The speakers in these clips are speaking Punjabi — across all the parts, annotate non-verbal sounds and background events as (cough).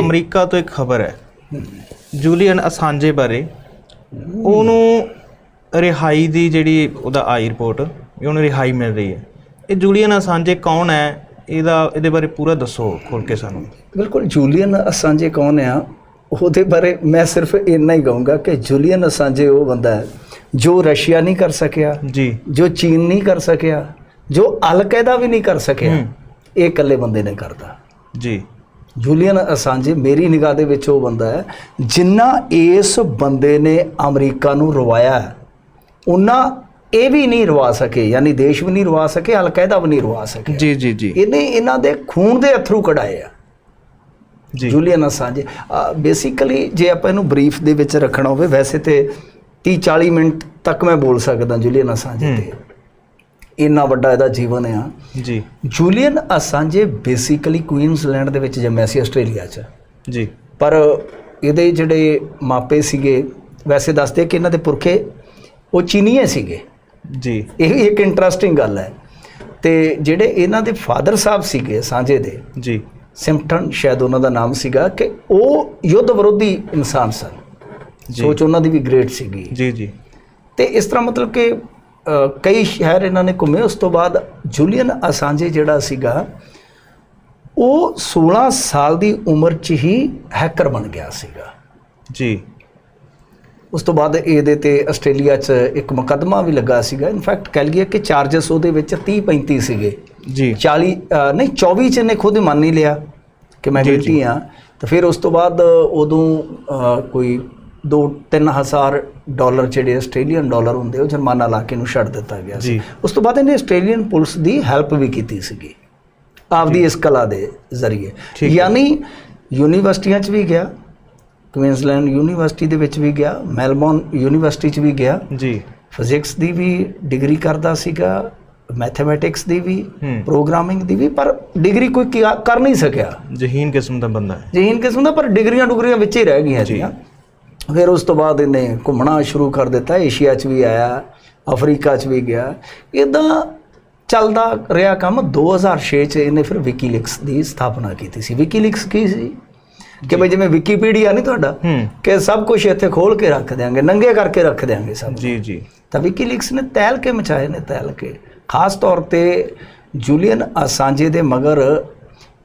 ਅਮਰੀਕਾ ਤੋਂ ਇੱਕ ਖਬਰ ਹੈ। ਜੂਲੀਅਨ ਅਸਾਂਜੇ ਬਾਰੇ। ਉਹਨੂੰ ਰਿਹਾਈ ਦੀ ਜਿਹੜੀ ਉਹਦਾ ਆਈ ਰਿਪੋਰਟ ਵੀ ਉਹਨੂੰ ਰਿਹਾਈ ਮਿਲ ਰਹੀ ਹੈ। ਇਹ ਜੂਲੀਅਨ ਅਸਾਂਜੇ ਕੌਣ ਹੈ? ਇਹਦਾ ਇਹਦੇ ਬਾਰੇ ਪੂਰਾ ਦੱਸੋ ਖੋਲ ਕੇ ਸਾਨੂੰ। ਬਿਲਕੁਲ ਜੂਲੀਅਨ ਅਸਾਂਜੇ ਕੌਣ ਆ ਉਹਦੇ ਬਾਰੇ ਮੈਂ ਸਿਰਫ ਇੰਨਾ ਹੀ ਕਹੂੰਗਾ ਕਿ ਜੂਲੀਅਨ ਅਸਾਂਜੇ ਉਹ ਬੰਦਾ ਹੈ ਜੋ ਰਸ਼ੀਆ ਨਹੀਂ ਕਰ ਸਕਿਆ ਜੀ। ਜੋ ਚੀਨ ਨਹੀਂ ਕਰ ਸਕਿਆ ਜੋ ਅਲ ਕਾਇਦਾ ਵੀ ਨਹੀਂ ਕਰ ਸਕਿਆ ਇਹ ਇਕੱਲੇ ਬੰਦੇ ਨੇ ਕਰਦਾ ਜੀ। ਜੂਲੀਅਨ ਅਸਾਂਜੇ ਮੇਰੀ ਨਿਗਾਹ ਦੇ ਵਿੱਚ ਉਹ ਬੰਦਾ ਹੈ ਜਿੰਨਾ ਇਸ ਬੰਦੇ ਨੇ ਅਮਰੀਕਾ ਨੂੰ ਰਵਾਇਆ ਹੈ ਉਹਨਾਂ ਇਹ ਵੀ ਨਹੀਂ ਰਵਾ ਸਕੇ ਯਾਨੀ ਦੇਸ਼ ਵੀ ਨਹੀਂ ਰਵਾ ਸਕੇ ਅਲ ਕਾਇਦਾ ਵੀ ਨਹੀਂ ਰਵਾ ਸਕੇ। ਜੀ ਜੀ ਜੀ। ਇਹਨੇ ਇਹਨਾਂ ਦੇ ਖੂਨ ਦੇ ਅਥਰੂ ਕਢਾਏ ਆ। ਜੀ। ਜੂਲੀਅਨ ਅਸਾਂਜੇ ਬੇਸਿਕਲੀ ਜੇ ਆਪਾਂ ਇਹਨੂੰ ਬਰੀਫ ਦੇ ਵਿੱਚ ਰੱਖਣਾ ਹੋਵੇ ਵੈਸੇ ਤੇ 30 40 ਮਿੰਟ ਤੱਕ ਮੈਂ ਬੋਲ ਸਕਦਾ ਜੂਲੀਅਨ ਅਸਾਂਜੇ ਤੇ। ਇੰਨਾ ਵੱਡਾ ਇਹਦਾ ਜੀਵਨ ਆ। ਜੀ। ਜੂਲੀਅਨ ਅਸਾਂਜੇ ਬੇਸਿਕਲੀ ਕੁਈਨਸਲੈਂਡ ਦੇ ਵਿੱਚ ਜੰਮਿਆ ਸੀ ਆਸਟ੍ਰੇਲੀਆ 'ਚ। ਜੀ। ਪਰ ਇਹਦੇ ਜਿਹੜੇ ਮਾਪੇ ਸੀਗੇ ਵੈਸੇ ਦੱਸਦੇ ਕਿ ਇਹਨਾਂ ਦੇ ਪੁਰਖੇ ਉਹ ਚੀਨੀਏ ਸੀਗੇ। ਜੀ। ਇਹ ਇੱਕ ਇੰਟਰਸਟਿੰਗ ਗੱਲ ਹੈ। ਤੇ ਜਿਹੜੇ ਇਹਨਾਂ ਦੇ ਫਾਦਰ ਸਾਹਿਬ ਸੀਗੇ ਸਾਂਝੇ ਦੇ ਜੀ। ਸਿੰਪਟਨ ਸ਼ਾਇਦ ਉਹਨਾਂ ਦਾ ਨਾਮ ਸੀਗਾ ਕਿ ਉਹ ਯੁੱਧ ਵਿਰੋਧੀ ਇਨਸਾਨ ਸਨ। ਸੋਚ ਉਹਨਾਂ ਦੀ ਵੀ ਗ੍ਰੇਟ ਸੀਗੀ। ਜੀ ਜੀ। ਤੇ ਇਸ ਤਰ੍ਹਾਂ ਮਤਲਬ ਕਿ ਕਈ ਸ਼ਹਿਰ ਇਹਨਾਂ ਨੇ ਘੁੰਮੇ ਉਸ ਤੋਂ ਬਾਅਦ ਜੂਲੀਅਨ ਅਸਾਂਜੇ ਜਿਹੜਾ ਸੀਗਾ ਉਹ 16 ਸਾਲ ਦੀ ਉਮਰ 'ਚ ਹੀ ਹੈਕਰ ਬਣ ਗਿਆ ਸੀਗਾ। ਜੀ। ਉਸ ਤੋਂ ਬਾਅਦ ਇਹਦੇ ਤੇ ਆਸਟ੍ਰੇਲੀਆ 'ਚ ਇੱਕ ਮੁਕੱਦਮਾ ਵੀ ਲੱਗਾ ਸੀਗਾ। ਇਨਫੈਕਟ ਕਹਿ ਲਈਏ ਕਿ ਚਾਰजेस ਉਹਦੇ ਵਿੱਚ 30 35 ਸੀਗੇ। ਜੀ। 40 ਨਹੀਂ 24 'ਚ ਇਹਨੇ ਖੁਦ ਮੰਨ ਨਹੀਂ ਲਿਆ ਕਿ ਮੈਂ ਗਿਲਟੀ ਆ ਤਾਂ ਫਿਰ ਉਸ ਤੋਂ ਬਾਅਦ ਉਦੋਂ ਕੋਈ 2 3000 ਡਾਲਰ ਜਿਹੜੇ ਆਸਟ੍ਰੇਲੀਅਨ ਡਾਲਰ ਹੁੰਦੇ ਉਹ ਜੁਰਮਾਨਾ ਲਾ ਕੇ ਨੂੰ ਛੱਡ ਦਿੱਤਾ ਗਿਆ ਸੀ। ਉਸ ਤੋਂ ਬਾਅਦ ਇਹਨੇ ਆਸਟ੍ਰੇਲੀਅਨ ਪੁਲਿਸ ਦੀ ਹੈਲਪ ਵੀ ਕੀਤੀ ਸੀਗੀ ਆਪਦੀ ਇਸ ਕਲਾ ਦੇ ਜ਼ਰੀਏ। ਯਾਨੀ ਯੂਨੀਵਰਸਿਟੀਆਂ 'ਚ ਵੀ ਗਿਆ ਕੁਇਨਜ਼ਲੈਂਡ ਯੂਨੀਵਰਸਿਟੀ ਦੇ ਵਿੱਚ ਵੀ ਗਿਆ ਮੈਲਬੌਰਨ ਯੂਨੀਵਰਸਿਟੀ 'ਚ ਵੀ ਗਿਆ। ਜੀ। ਫਿਜ਼ਿਕਸ ਦੀ ਵੀ ਡਿਗਰੀ ਕਰਦਾ ਸੀਗਾ ਮੈਥਮੈਟਿਕਸ ਦੀ ਵੀ ਪ੍ਰੋਗਰਾਮਿੰਗ ਦੀ ਵੀ ਪਰ ਡਿਗਰੀ ਕੋਈ ਕਰ ਨਹੀਂ ਸਕਿਆ। ਜਹੀਨ ਕਿਸਮ ਦਾ ਬੰਦਾ ਹੈ। ਜਹੀਨ ਕਿਸਮ ਦਾ ਪਰ ਡਿਗਰੀਆਂ ਡੁਗਰੀਆਂ ਵਿੱਚ ਹੀ ਰਹਿ ਗਈਆਂ ਸੀਆਂ ਫਿਰ ਉਸ ਤੋਂ ਬਾਅਦ ਇਹਨੇ ਘੁੰਮਣਾ ਸ਼ੁਰੂ ਕਰ ਦਿੱਤਾ ਏਸ਼ੀਆ 'ਚ ਵੀ ਆਇਆ ਅਫਰੀਕਾ 'ਚ ਵੀ ਗਿਆ। ਇਦਾਂ ਚੱਲਦਾ ਰਿਹਾ ਕੰਮ। 2006 'ਚ ਇਹਨੇ ਫਿਰ ਵਿਕੀਲੀਕਸ ਦੀ ਸਥਾਪਨਾ ਕੀਤੀ ਸੀ। ਵਿਕੀਲੀਕਸ ਕੀ ਸੀ? ਕਿ ਬਈ ਜਿਵੇਂ ਵਿਕੀਪੀਡੀਆ ਨਹੀਂ ਤੁਹਾਡਾ ਕਿ ਸਭ ਕੁਝ ਇੱਥੇ ਖੋਲ ਕੇ ਰੱਖ ਦਿਆਂਗੇ ਨੰਗੇ ਕਰਕੇ ਰੱਖ ਦਿਆਂਗੇ ਸਭ ਜੀ ਜੀ। ਤਾਂ ਵਿਕੀਲੀਕਸ ਨੇ ਤੈਲ ਕੇ ਮਚਾਏ ਨੇ ਤੈਲ ਕੇ। ਖਾਸ ਤੌਰ ਤੇ ਜੂਲੀਅਨ ਅਸਾਂਜੇ ਦੇ ਮਗਰ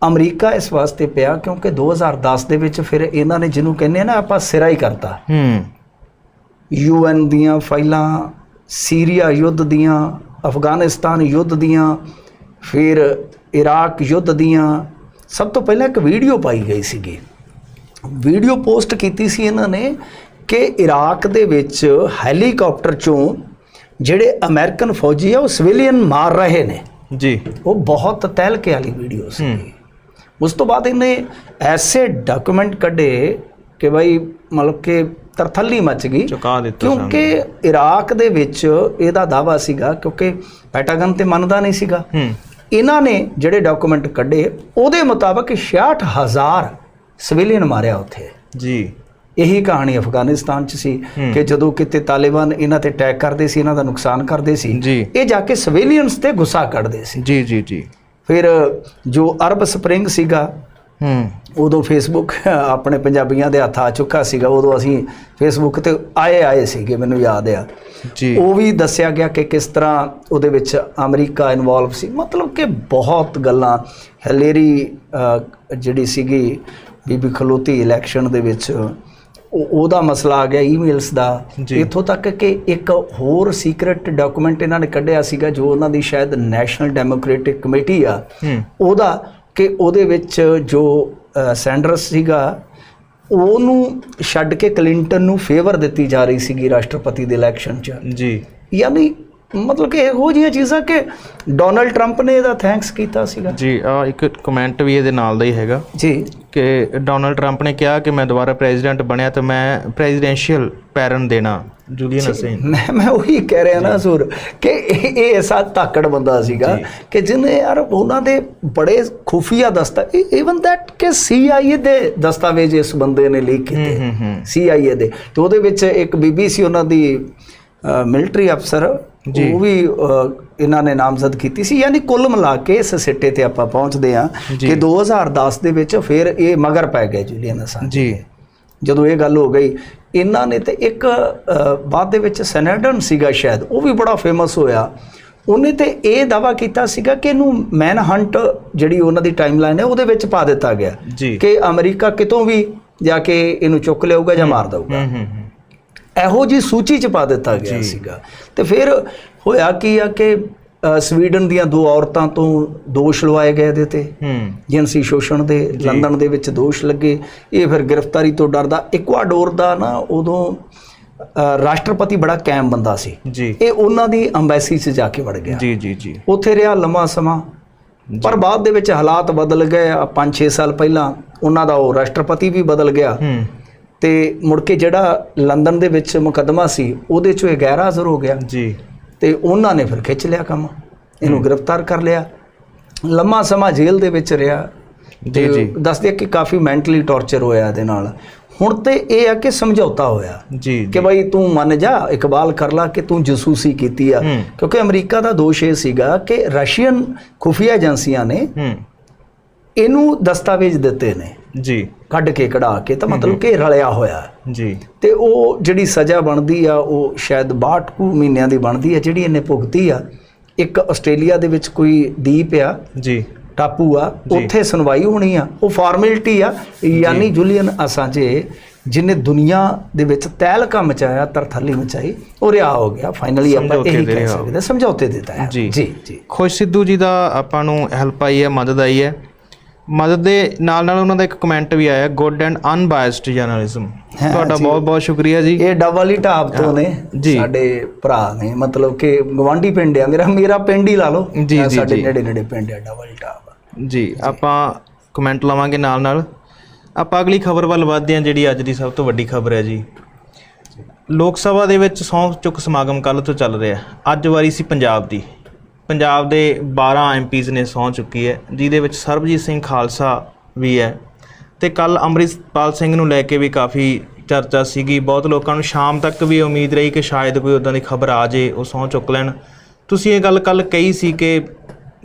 ਅਮਰੀਕਾ ਇਸ ਵਾਸਤੇ ਪਿਆ ਕਿਉਂਕਿ 2010 ਦੇ ਵਿੱਚ ਫਿਰ ਇਹਨਾਂ ਨੇ ਜਿਹਨੂੰ ਕਹਿੰਦੇ ਆ ਨਾ ਆਪਾਂ ਸਿਰਾ ਹੀ ਕਰਤਾ। ਹੂੰ। ਯੂਐਨ ਦੀਆਂ ਫਾਈਲਾਂ ਸੀਰੀਆ ਯੁੱਧ ਦੀਆਂ ਅਫਗਾਨਿਸਤਾਨ ਯੁੱਧ ਦੀਆਂ ਫਿਰ ਇਰਾਕ ਯੁੱਧ ਦੀਆਂ ਸਭ ਤੋਂ ਪਹਿਲਾਂ ਇੱਕ ਵੀਡੀਓ ਪਾਈ ਗਈ ਸੀਗੀ। ਵੀਡੀਓ ਪੋਸਟ ਕੀਤੀ ਸੀ ਇਹਨਾਂ ਨੇ ਕਿ ਇਰਾਕ ਦੇ ਵਿੱਚ ਹੈਲੀਕਾਪਟਰ ਚੋਂ ਜਿਹੜੇ ਅਮਰੀਕਨ ਫੌਜੀ ਆ ਉਹ ਸਿਵਿਲੀਅਨ ਮਾਰ ਰਹੇ ਨੇ। ਜੀ। ਉਹ ਬਹੁਤ ਤਹਿਲਕੇ ਵਾਲੀ ਵੀਡੀਓ ਸੀ। ਉਸ ਤੋਂ ਬਾਅਦ ਇਹਨੇ ਐਸੇ ਡਾਕੂਮੈਂਟ ਕੱਢੇ ਕਿ ਭਾਈ ਮਤਲਬ ਕਿ ਤਰਥੱਲੀ ਮਚ ਗਈ। ਚੁਕਾ ਦਿੱਤਾ ਕਿਉਂਕਿ ਇਰਾਕ ਦੇ ਵਿੱਚ ਇਹਦਾ ਦਾਵਾ ਸੀਗਾ ਕਿਉਂਕਿ ਪੈਟਾਗਨ ਤੇ ਮੰਨਦਾ ਨਹੀਂ ਸੀਗਾ। ਇਹਨਾਂ ਨੇ ਜਿਹੜੇ ਡਾਕੂਮੈਂਟ ਕੱਢੇ ਉਹਦੇ ਮੁਤਾਬਕ 66000 ਸਿਵਿਲੀਅਨ ਮਾਰਿਆ ਉੱਥੇ। ਜੀ। ਇਹੀ ਕਹਾਣੀ ਅਫਗਾਨਿਸਤਾਨ 'ਚ ਸੀ। ਕਿ ਜਦੋਂ ਕਿਤੇ ਤਾਲਿਬਾਨ ਇਹਨਾਂ ਤੇ ਅਟੈਕ ਕਰਦੇ ਸੀ ਇਹਨਾਂ ਦਾ ਨੁਕਸਾਨ ਕਰਦੇ ਸੀ ਇਹ ਜਾ ਕੇ ਸਿਵਿਲੀਅਨਸ ਤੇ ਗੁੱਸਾ ਕੱਢਦੇ ਸੀ। ਜੀ ਜੀ ਜੀ। ਫਿਰ ਜੋ ਅਰਬ ਸਪਰਿੰਗ ਸੀਗਾ ਹੂੰ। ਉਦੋਂ ਫੇਸਬੁੱਕ (laughs) ਆਪਣੇ ਪੰਜਾਬੀਆਂ ਦੇ ਹੱਥ ਆ ਚੁੱਕਾ ਸੀਗਾ ਉਦੋਂ ਅਸੀਂ ਫੇਸਬੁੱਕ ਤੇ ਆਏ ਆਏ ਸੀਗੇ ਮੈਨੂੰ ਯਾਦ ਆ। ਜੀ। ਉਹ ਵੀ ਦੱਸਿਆ ਗਿਆ ਕਿ ਕਿਸ ਤਰ੍ਹਾਂ ਉਹਦੇ ਵਿੱਚ ਅਮਰੀਕਾ ਇਨਵੋਲਵ ਸੀ। ਮਤਲਬ ਕਿ ਬਹੁਤ ਗੱਲਾਂ ਹਲੇਰੀ ਜਿਹੜੀ ਸੀਗੀ ਬੀਬੀ ਖਲੋਤੀ ਇਲੈਕਸ਼ਨ ਦੇ ਵਿੱਚ ਉਹਦਾ ਮਸਲਾ ਆ ਗਿਆ ਈਮੇਲਸ ਦਾ। ਇੱਥੋਂ ਤੱਕ ਕਿ ਇੱਕ ਹੋਰ ਸੀਕ੍ਰੀਟ ਡਾਕੂਮੈਂਟ ਇਹਨਾਂ ਨੇ ਕੱਢਿਆ ਸੀਗਾ ਜੋ ਉਹਨਾਂ ਦੀ ਸ਼ਾਇਦ ਨੈਸ਼ਨਲ ਡੈਮੋਕ੍ਰੈਟਿਕ ਕਮੇਟੀ ਆ। ਉਹਦਾ ਕਿ ਉਹਦੇ ਵਿੱਚ ਜੋ ਸੈਂਡਰਸ ਸੀਗਾ ਉਹਨੂੰ ਛੱਡ ਕੇ ਕਲਿੰਟਨ ਨੂੰ ਫੇਵਰ ਦਿੱਤੀ ਜਾ ਰਹੀ ਸੀਗੀ ਰਾਸ਼ਟਰਪਤੀ ਦੇ ਇਲੈਕਸ਼ਨ 'ਚ। ਜੀ। ਯਾਨੀ ਮਤਲਬ ਕਿ ਇਹੋ ਜਿਹੀਆਂ ਚੀਜ਼ਾਂ ਕਿ ਡੋਨਲਡ ਟਰੰਪ ਨੇ ਇਹਦਾ ਥੈਂਕਸ ਕੀਤਾ ਸੀਗਾ। ਜੀ ਆ ਇੱਕ ਕਮੈਂਟ ਵੀ ਇਹਦੇ ਨਾਲ ਦਾ ਹੀ ਹੈਗਾ ਜੀ। ਕਿ ਡੋਨਲਡ ਟਰੰਪ ਨੇ ਕਿਹਾ ਕਿ ਮੈਂ ਦੁਬਾਰਾ ਪ੍ਰੈਜ਼ੀਡੈਂਟ ਬਣਿਆ ਤਾਂ ਮੈਂ ਪ੍ਰੈਜ਼ੀਡੈਂਸ਼ੀਅਲ ਪੈਰਨ ਦੇਣਾ ਜੂਲੀਅਨ ਅਸੇਨ ਮੈਂ ਮੈਂ ਉਹੀ ਕਹਿ ਰਿਹਾ ਨਾ ਸੁਰ ਕਿ ਇਹ ਇਹ ਐਸਾ ਧਾਕੜ ਬੰਦਾ ਸੀਗਾ। ਕਿ ਜਿਹਨੇ ਯਾਰ ਉਹਨਾਂ ਦੇ ਬੜੇ ਖੁਫੀਆ ਦਸਤਾ ਇਵਨ ਦੈਟ ਕਿ CIA ਦੇ ਦਸਤਾਵੇਜ਼ ਇਸ ਬੰਦੇ ਨੇ ਲੀਕ ਕੀਤੇ। CIA ਦੇ। ਤੇ ਉਹਦੇ ਵਿੱਚ ਇੱਕ ਬੀਬੀ ਸੀ ਉਹਨਾਂ ਦੀ ਮਿਲਟਰੀ ਅਫਸਰ। ਉਹ ਵੀ ਇਹਨਾਂ ਨੇ ਨਾਮਜ਼ਦ ਕੀਤੀ ਸੀ। ਯਾਨੀ ਕੁੱਲ ਮਿਲਾ ਕੇ ਇਸ ਸਿੱਟੇ ਤੇ ਆਪਾਂ ਪਹੁੰਚਦੇ ਜੀ। ਕਿ 2010 ਦੇ ਵਿੱਚ ਫਿਰ ਇਹ ਮਗਰ ਪੈ ਗਏ ਜੁਲੀਅਨ ਅਸਾਂਜ ਜੀ। ਜਦੋਂ ਇਹ ਗੱਲ ਹੋ ਗਈ ਇਹਨਾਂ ਨੇ ਤੇ ਇੱਕ ਬਾਅਦ ਦੇ ਵਿੱਚ ਸੈਨੇਡਨ ਸੀਗਾ ਸ਼ਾਇਦ ਉਹ ਵੀ ਬੜਾ ਫੇਮਸ ਹੋਇਆ। ਉਹਨੇ ਤੇ ਇਹ ਦਾਵਾ ਕੀਤਾ ਸੀਗਾ ਕਿ ਇਹਨੂੰ ਮੈਨ ਹੰਟ ਜਿਹੜੀ ਉਹਨਾਂ ਦੀ ਟਾਈਮਲਾਈਨ ਹੈ ਉਹਦੇ ਵਿੱਚ ਪਾ ਦਿੱਤਾ ਗਿਆ ਕਿ ਅਮਰੀਕਾ ਕਿਤੋਂ ਵੀ ਜਾ ਕੇ ਇਹਨੂੰ ਚੁੱਕ ਲਿਆਊਗਾ ਜਾਂ ਮਾਰ ਦਊਗਾ। ਇਹੋ ਜੀ ਸੂਚੀ ਚ ਪਾ ਦਿੱਤਾ ਗਿਆ। ਸੀਗਾ। ਤੇ ਫਿਰ ਹੋਇਆ ਕੀ ਆ ਕਿ ਸਵੀਡਨ ਦੀਆਂ ਦੋ ਔਰਤਾਂ ਤੋਂ ਦੋਸ਼ ਲਵਾਏ ਗਏ ਇਹਦੇ ਤੇ। ਹੂੰ। ਜਿਨਸੀ ਸ਼ੋਸ਼ਣ ਦੇ ਲੰਡਨ ਦੇ ਵਿੱਚ ਦੋਸ਼ ਲੱਗੇ। ਇਹ ਫਿਰ ਗ੍ਰਿਫਤਾਰੀ ਤੋਂ ਡਰਦਾ। ਇਕਵਾਡੋਰ ਦਾ ਨਾ ਉਦੋਂ ਰਾਸ਼ਟਰਪਤੀ ਬੜਾ ਕਾਇਮ ਬੰਦਾ ਸੀ। ਜੀ। ਇਹ ਉਹਨਾਂ ਦੀ ਅੰਬੈਸੀ 'ਚ ਜਾ ਕੇ ਵੜ ਗਿਆ। ਜੀ ਜੀ ਜੀ। ਉੱਥੇ ਰਿਹਾ ਲੰਮਾ ਸਮਾਂ। ਪਰ ਬਾਅਦ ਦੇ ਵਿੱਚ ਹਾਲਾਤ ਬਦਲ ਗਏ। 5-6 ਸਾਲ ਪਹਿਲਾਂ ਉਹਨਾਂ ਦਾ ਉਹ ਰਾਸ਼ਟਰਪਤੀ ਵੀ ਬਦਲ ਗਿਆ। ਹੂੰ। ਤੇ ਮੁੜ ਕੇ ਜਿਹੜਾ ਲੰਡਨ ਦੇ ਵਿੱਚ ਮੁਕੱਦਮਾ ਸੀ ਉਹਦੇ 'ਚੋਂ ਇਹ ਗੈਰ ਹਾਜ਼ਰ ਹੋ ਗਿਆ। ਜੀ। ਤੇ ਉਹਨਾਂ ਨੇ ਫਿਰ ਖਿੱਚ ਲਿਆ ਕੰਮ। ਇਹਨੂੰ ਗ੍ਰਿਫਤਾਰ ਕਰ ਲਿਆ। ਲੰਮਾ ਸਮਾਂ ਜੇਲ੍ਹ ਦੇ ਵਿੱਚ ਰਿਹਾ ਜੀ, ਜੀ। ਦੱਸਦੇ ਕਿ ਕਾਫੀ ਮੈਂਟਲੀ ਟੌਰਚਰ ਹੋਇਆ ਇਹਦੇ ਨਾਲ। ਹੁਣ ਤੇ ਇਹ ਆ ਕਿ ਸਮਝੌਤਾ ਹੋਇਆ ਜੀ ਕਿ ਭਾਈ ਤੂੰ ਮੰਨ ਜਾ ਇਕਬਾਲ ਕਰ ਲਾ ਕਿ ਤੂੰ ਜਸੂਸੀ ਕੀਤੀ ਆ। ਕਿਉਂਕਿ ਅਮਰੀਕਾ ਦਾ ਦੋਸ਼ ਇਹ ਸੀਗਾ ਕਿ ਰਸ਼ੀਅਨ ਖੁਫੀਆ ਏਜੰਸੀਆਂ ਨੇ ਇਹਨੂੰ ਦਸਤਾਵੇਜ਼ ਦਿੱਤੇ ਨੇ। ਜੀ। ਕੱਢ ਕੇ ਕਢਾ ਕੇ ਤਾਂ ਮਤਲਬ ਕਿ ਰਲਿਆ ਹੋਇਆ ਜੀ। ਤੇ ਉਹ ਜਿਹੜੀ ਸਜ਼ਾ ਬਣਦੀ ਆ ਉਹ ਸ਼ਾਇਦ 62 ਕੁ ਮਹੀਨਿਆਂ ਦੀ ਬਣਦੀ ਆ ਜਿਹੜੀ ਇਹਨੇ ਭੁਗਤੀ ਆ ਇੱਕ ਆਸਟ੍ਰੇਲੀਆ ਦੇ ਵਿੱਚ ਕੋਈ ਦੀਪ ਆ ਜੀ। ਟਾਪੂ ਆ। ਉੱਥੇ ਸੁਣਵਾਈ ਹੋਣੀ ਆ। ਉਹ ਫਾਰਮੈਲਿਟੀ ਆ ਯਾਨੀ ਜੁਲੀਅਨ ਅਸਾਂਜੇ ਜਿਹਨੇ ਦੁਨੀਆ ਦੇ ਵਿੱਚ ਤਹਿਲਕਾ ਮਚਾਇਆ ਤਰਥੱਲੀ ਮਚਾਈ ਉਹ ਰਿਹਾ ਹੋ ਗਿਆ। ਫਾਈਨਲੀ ਆਪਾਂ ਇਹੀ ਕਹਿ ਸਕਦੇ ਸਮਝੌਤੇ ਦਿੱਤਾ ਹੈ। ਜੀ। ਜੀ ਖੁਸ਼ ਸਿੱਧੂ ਜੀ ਦਾ ਆਪਾਂ ਨੂੰ ਹੈਲਪ ਆਈ ਹੈ ਮਦਦ ਆਈ ਹੈ। ਮਦਦ ਦੇ ਨਾਲ ਨਾਲ ਉਹਨਾਂ ਦਾ ਇੱਕ ਕਮੈਂਟ ਵੀ ਆਇਆ ਗੁੱਡ ਐਂਡ ਅਨਬਾਇਸਡ ਜਰਨਲਿਜ਼ਮ ਤੁਹਾਡਾ। ਬਹੁਤ ਬਹੁਤ ਸ਼ੁਕਰੀਆ ਜੀ। ਇਹ ਡਬਲ ਹੀ ਢਾਬ ਤੋਂ ਨੇ। ਸਾਡੇ ਭਰਾ ਨੇ ਮਤਲਬ ਕਿ ਗਵਾਂਢੀ ਪਿੰਡ ਆ ਮੇਰਾ ਮੇਰਾ ਪਿੰਡ ਹੀ ਲਾ ਲਓ। ਸਾਡੇ। ਨੇੜੇ ਨੇੜੇ ਪਿੰਡ ਆ ਡਬਲ ਢਾਬ। ਜੀ ਆਪਾਂ ਕਮੈਂਟ ਲਵਾਂਗੇ ਨਾਲ ਨਾਲ। ਆਪਾਂ ਅਗਲੀ ਖਬਰ ਵੱਲ ਵਧਦੇ ਹਾਂ ਜਿਹੜੀ ਅੱਜ ਦੀ ਸਭ ਤੋਂ ਵੱਡੀ ਖਬਰ ਹੈ ਜੀ। ਲੋਕ ਸਭਾ ਦੇ ਵਿੱਚ ਸਹੁੰ ਚੁੱਕ ਸਮਾਗਮ ਕੱਲ ਤੋਂ ਚੱਲ ਰਿਹਾ। ਅੱਜ ਵਾਰੀ ਸੀ ਪੰਜਾਬ ਦੀ। ਪੰਜਾਬ ਦੇ 12 ਐਮਪੀਜ਼ ਨੇ ਸਹੁੰ ਚੁੱਕੀ ਹੈ ਜਿਹਦੇ ਵਿੱਚ ਸਰਬਜੀਤ ਸਿੰਘ ਖਾਲਸਾ ਵੀ ਹੈ ਤੇ ਕੱਲ ਅੰਮ੍ਰਿਤਪਾਲ ਸਿੰਘ ਨੂੰ ਲੈ ਕੇ ਵੀ ਕਾਫੀ ਚਰਚਾ ਸੀਗੀ। ਬਹੁਤ ਲੋਕਾਂ ਨੂੰ ਸ਼ਾਮ ਤੱਕ ਵੀ ਉਮੀਦ ਰਹੀ ਕਿ ਸ਼ਾਇਦ ਕੋਈ ਉਦਾਂ ਦੀ ਖਬਰ ਆ ਜੇ ਉਹ ਸਹੁੰ ਚੁੱਕ ਲੈਣ। ਤੁਸੀਂ ਇਹ ਗੱਲ ਕੱਲ ਕਹੀ ਸੀ ਕਿ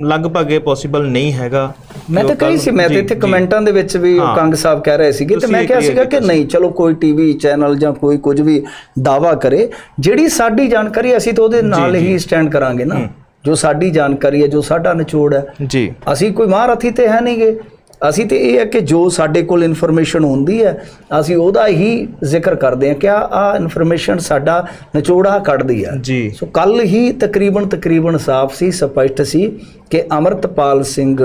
ਲਗਭਗ ਇਹ ਪੋਸੀਬਲ ਨਹੀਂ ਹੈਗਾ। ਮੈਂ ਤਾਂ ਕਹੀ ਸੀ ਮੈਂ ਤਾਂ ਇੱਥੇ। ਕਮੈਂਟਾਂ ਦੇ ਵਿੱਚ ਵੀ। ਕੰਗ ਸਾਹਿਬ ਕਹਿ ਰਹੇ ਸੀਗੇ ਤੇ ਮੈਂ ਕਿਹਾ ਸੀਗਾ ਕਿ ਨਹੀਂ ਚਲੋ ਕੋਈ ਟੀਵੀ ਚੈਨਲ ਜਾਂ ਕੋਈ ਕੁਝ ਵੀ ਦਾਵਾ ਕਰੇ ਜਿਹੜੀ ਸਾਡੀ ਜਾਣਕਾਰੀ ਅਸੀਂ ਤਾਂ ਉਹਦੇ ਨਾਲ ਹੀ ਸਟੈਂਡ ਕਰਾਂਗੇ ਨਾ। ਜੋ ਸਾਡੀ ਜਾਣਕਾਰੀ ਹੈ ਜੋ ਸਾਡਾ ਨਿਚੋੜ ਹੈ। ਜੀ। ਅਸੀਂ ਕੋਈ ਮਹਾਰਥੀ ਤੇ ਹੈ ਨਹੀਂਗੇ। ਅਸੀਂ ਤੇ ਇਹ ਹੈ ਕਿ ਜੋ ਸਾਡੇ ਕੋਲ ਇਨਫੋਰਮੇਸ਼ਨ ਹੁੰਦੀ ਹੈ ਅਸੀਂ ਉਹਦਾ ਹੀ ਜ਼ਿਕਰ ਕਰਦੇ ਹਾਂ ਕਿ ਆ ਆ ਇਨਫੋਰਮੇਸ਼ਨ ਸਾਡਾ ਨਿਚੋੜਾ ਕੱਢਦੀ ਆ ਜੀ। ਸੋ ਕੱਲ ਹੀ ਤਕਰੀਬਨ ਤਕਰੀਬਨ ਸਾਫ਼ ਸੀ ਸਪਸ਼ਟ ਸੀ ਕਿ ਅਮਰਤਪਾਲ ਸਿੰਘ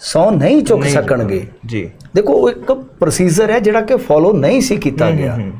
ਸੌ ਨਹੀਂ ਚੁੱਕ ਸਕਣਗੇ। ਜੀ। ਦੇਖੋ ਇੱਕ ਪ੍ਰੋਸੀਜਰ ਹੈ ਜਿਹੜਾ ਕਿ ਫੋਲੋ ਨਹੀਂ ਸੀ ਕੀਤਾ ਗਿਆ। ਹੂੰ।